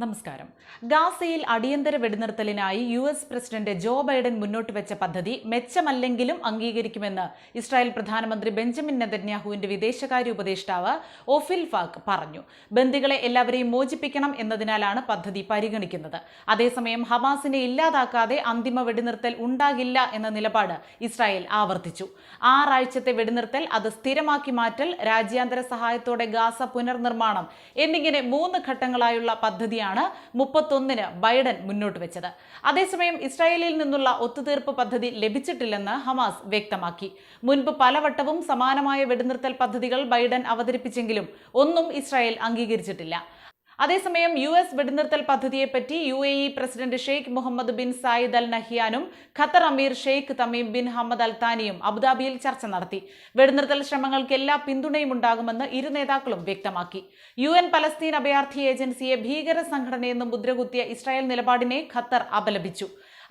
നമസ്കാരം. ഗാസയിൽ അടിയന്തര വെടിനിർത്തലിനായി U S president Joe Biden മുന്നോട്ട് വെച്ച പദ്ധതി മെച്ചമല്ലെങ്കിലും അംഗീകരിക്കുമെന്ന് ഇസ്രായേൽ പ്രധാനമന്ത്രി ബെഞ്ചമിൻ നെതന്യാഹുവിന്റെ വിദേശകാര്യ ഉപദേഷ്ടാവ് ഒഫിൽ ഫാക്ക് പറഞ്ഞു. ബന്ദികളെ എല്ലാവരെയും മോചിപ്പിക്കണം എന്നതിനാലാണ് പദ്ധതി പരിഗണിക്കുന്നത്. അതേസമയം ഹമാസിനെ ഇല്ലാതാക്കാതെ അന്തിമ വെടിനിർത്തൽ ഉണ്ടാകില്ല എന്ന നിലപാട് ഇസ്രായേൽ ആവർത്തിച്ചു. ആറാഴ്ചത്തെ വെടിനിർത്തൽ അത് സ്ഥിരമാക്കി മാറ്റൽ രാജ്യാന്തര സഹായത്തോടെ ഗാസ പുനർനിർമ്മാണം എന്നിങ്ങനെ മൂന്ന് ഘട്ടങ്ങളായുള്ള പദ്ധതിയാണ് മുപ്പത്തൊന്നിന് ബൈഡൻ മുന്നോട്ട് വെച്ചത്. അതേസമയം ഇസ്രായേലിൽ നിന്നുള്ള ഒത്തുതീർപ്പ് പദ്ധതി ലഭിച്ചിട്ടില്ലെന്ന് ഹമാസ് വ്യക്തമാക്കി. മുൻപ് പലവട്ടവും സമാനമായ വെടിനിർത്തൽ പദ്ധതികൾ ബൈഡൻ അവതരിപ്പിച്ചെങ്കിലും ഒന്നും ഇസ്രായേൽ അംഗീകരിച്ചിട്ടില്ല. അതേസമയം യു എസ് വെടിനിർത്തൽ പദ്ധതിയെപ്പറ്റി U A E president Sheikh Mohammed bin Zayed Al നഹിയാനും Qatar Ameer Sheikh Tamim bin Hamad Al താനിയും അബുദാബിയിൽ ചർച്ച നടത്തി. വെടിനിർത്തൽ ശ്രമങ്ങൾക്ക് എല്ലാ പിന്തുണയും ഉണ്ടാകുമെന്ന് ഇരു നേതാക്കളും വ്യക്തമാക്കി. യു എൻ പലസ്തീൻ അഭയാർത്ഥി ഏജൻസിയെ ഭീകര സംഘടനയെന്ന് മുദ്രകുത്തിയ ഇസ്രായേൽ നിലപാടിനെ ഖത്തർ അപലപിച്ചു.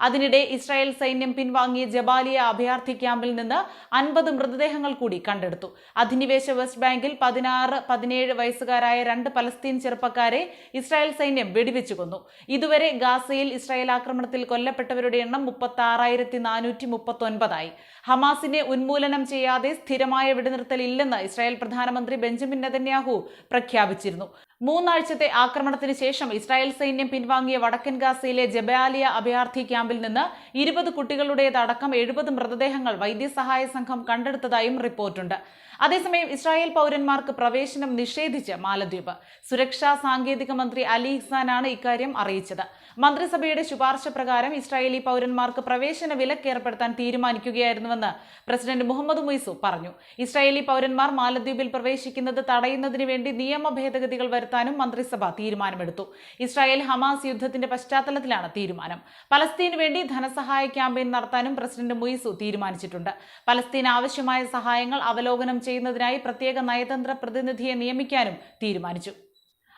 അതിനിടെ ഇസ്രായേൽ സൈന്യം പിൻവാങ്ങിയ ജബാലിയ അഭയാർത്ഥി ക്യാമ്പിൽ നിന്ന് അൻപത് മൃതദേഹങ്ങൾ കൂടി കണ്ടെടുത്തു. അധിനിവേശ വെസ്റ്റ് ബാങ്കിൽ പതിനാറ് പതിനേഴ് വയസ്സുകാരായ രണ്ട് പലസ്തീൻ ചെറുപ്പക്കാരെ ഇസ്രായേൽ സൈന്യം വെടിവെച്ചു കൊന്നു. ഇതുവരെ ഗാസയിൽ ഇസ്രായേൽ ആക്രമണത്തിൽ കൊല്ലപ്പെട്ടവരുടെ എണ്ണം മുപ്പത്തി ആറായിരത്തി നാനൂറ്റി മുപ്പത്തൊൻപതായി ഹമാസിനെ ഉന്മൂലനം ചെയ്യാതെ സ്ഥിരമായ വെടിനിർത്തൽ ഇല്ലെന്ന് ഇസ്രായേൽ പ്രധാനമന്ത്രി ബെഞ്ചമിൻ നെതന്യാഹു പ്രഖ്യാപിച്ചിരുന്നു. മൂന്നാഴ്ചത്തെ ആക്രമണത്തിന് ശേഷം ഇസ്രായേൽ സൈന്യം പിൻവാങ്ങിയ വടക്കൻ ഗാസയിലെ ജബാലിയ അഭയാർത്ഥി ക്യാമ്പിൽ നിന്ന് ഇരുപത് കുട്ടികളുടേതടക്കം എഴുപത് മൃതദേഹങ്ങൾ വൈദ്യസഹായ സംഘം കണ്ടെടുത്തതായും റിപ്പോർട്ടുണ്ട്. അതേസമയം ഇസ്രായേൽ പൗരന്മാർക്ക് പ്രവേശനം നിഷേധിച്ച് മാലദ്വീപ്. സുരക്ഷാ സാങ്കേതിക മന്ത്രി അലി ഇഹ്സാനാണ് ഇക്കാര്യം അറിയിച്ചത്. മന്ത്രിസഭയുടെ ശുപാർശ പ്രകാരം ഇസ്രായേലി പൗരന്മാർക്ക് പ്രവേശന വിലക്ക് ഏർപ്പെടുത്താൻ തീരുമാനിക്കുകയായിരുന്നുവെന്ന് പ്രസിഡന്റ് മുഹമ്മദ് മുയ്സു പറഞ്ഞു. ഇസ്രായേലി പൗരന്മാർ മാലദ്വീപിൽ പ്രവേശിക്കുന്നത് തടയുന്നതിന് വേണ്ടി നിയമ ഭേദഗതികൾ വരുത്താനും മന്ത്രിസഭ തീരുമാനമെടുത്തു. ഇസ്രായേൽ ഹമാസ് യുദ്ധത്തിന്റെ പശ്ചാത്തലത്തിലാണ് തീരുമാനം. പലസ്തീന് വേണ്ടി ധനസഹായ ക്യാമ്പയിൻ നടത്താനും പ്രസിഡന്റ് മുയ്സു തീരുമാനിച്ചിട്ടുണ്ട്. പലസ്തീൻ ആവശ്യമായ സഹായങ്ങൾ അവലോകനം ചെയ്യുന്നതിനായി പ്രത്യേക നയതന്ത്ര പ്രതിനിധിയെ നിയമിക്കാനും തീരുമാനിച്ചു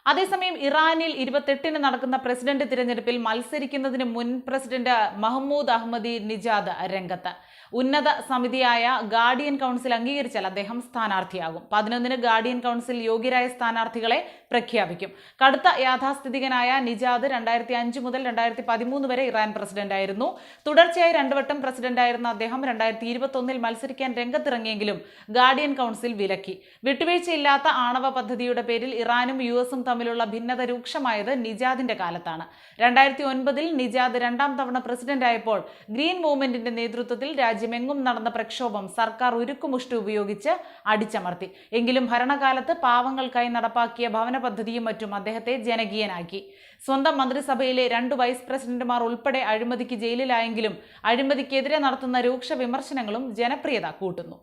അതേസമയം ഇറാനിൽ ഇരുപത്തെട്ടിന് നടക്കുന്ന പ്രസിഡന്റ് തിരഞ്ഞെടുപ്പിൽ മത്സരിക്കുന്നതിന് മുൻ പ്രസിഡന്റ് മഹ്മൂദ് അഹമ്മദി നിജാദ് രംഗത്ത്. ഉന്നത സമിതിയായ ഗാർഡിയൻ കൗൺസിൽ അംഗീകരിച്ചാൽ അദ്ദേഹം സ്ഥാനാർത്ഥിയാകും. പതിനൊന്നിന് ഗാർഡിയൻ കൗൺസിൽ യോഗ്യരായ സ്ഥാനാർത്ഥികളെ പ്രഖ്യാപിക്കും. കടുത്ത യാഥാസ്ഥിതികനായ നിജാദ് രണ്ടായിരത്തി അഞ്ച് മുതൽ രണ്ടായിരത്തി പതിമൂന്ന് വരെ ഇറാൻ പ്രസിഡന്റായിരുന്നു. തുടർച്ചയായി രണ്ടുവട്ടം പ്രസിഡന്റായിരുന്ന അദ്ദേഹം രണ്ടായിരത്തി ഇരുപത്തൊന്നിൽ മത്സരിക്കാൻ രംഗത്തിറങ്ങിയെങ്കിലും ഗാർഡിയൻ കൗൺസിൽ വിലക്കി. വിട്ടുവീഴ്ചയില്ലാത്ത ആണവ പദ്ധതിയുടെ പേരിൽ ഇറാനും യു എസും തമ്മിലുള്ള ഭിന്നത രൂക്ഷമായത് നിജാദിന്റെ കാലത്താണ്. രണ്ടായിരത്തി ഒൻപതിൽ നിജാദ് രണ്ടാം തവണ പ്രസിഡന്റ് ആയപ്പോൾ ഗ്രീൻ മൂവ്മെന്റിന്റെ നേതൃത്വത്തിൽ രാജ്യമെങ്ങും നടന്ന പ്രക്ഷോഭം സർക്കാർ ഉരുക്കുമുഷ്ടി ഉപയോഗിച്ച് അടിച്ചമർത്തി. എങ്കിലും ഭരണകാലത്ത് പാവങ്ങൾക്കായി നടപ്പാക്കിയ ഭവന പദ്ധതിയും മറ്റും അദ്ദേഹത്തെ ജനകീയനാക്കി. സ്വന്തം മന്ത്രിസഭയിലെ രണ്ട് വൈസ് പ്രസിഡന്റുമാർ ഉൾപ്പെടെ അഴിമതിക്ക് ജയിലിലായെങ്കിലും അഴിമതിക്കെതിരെ നടത്തുന്ന രൂക്ഷ വിമർശനങ്ങളും ജനപ്രിയത കൂട്ടുന്നു.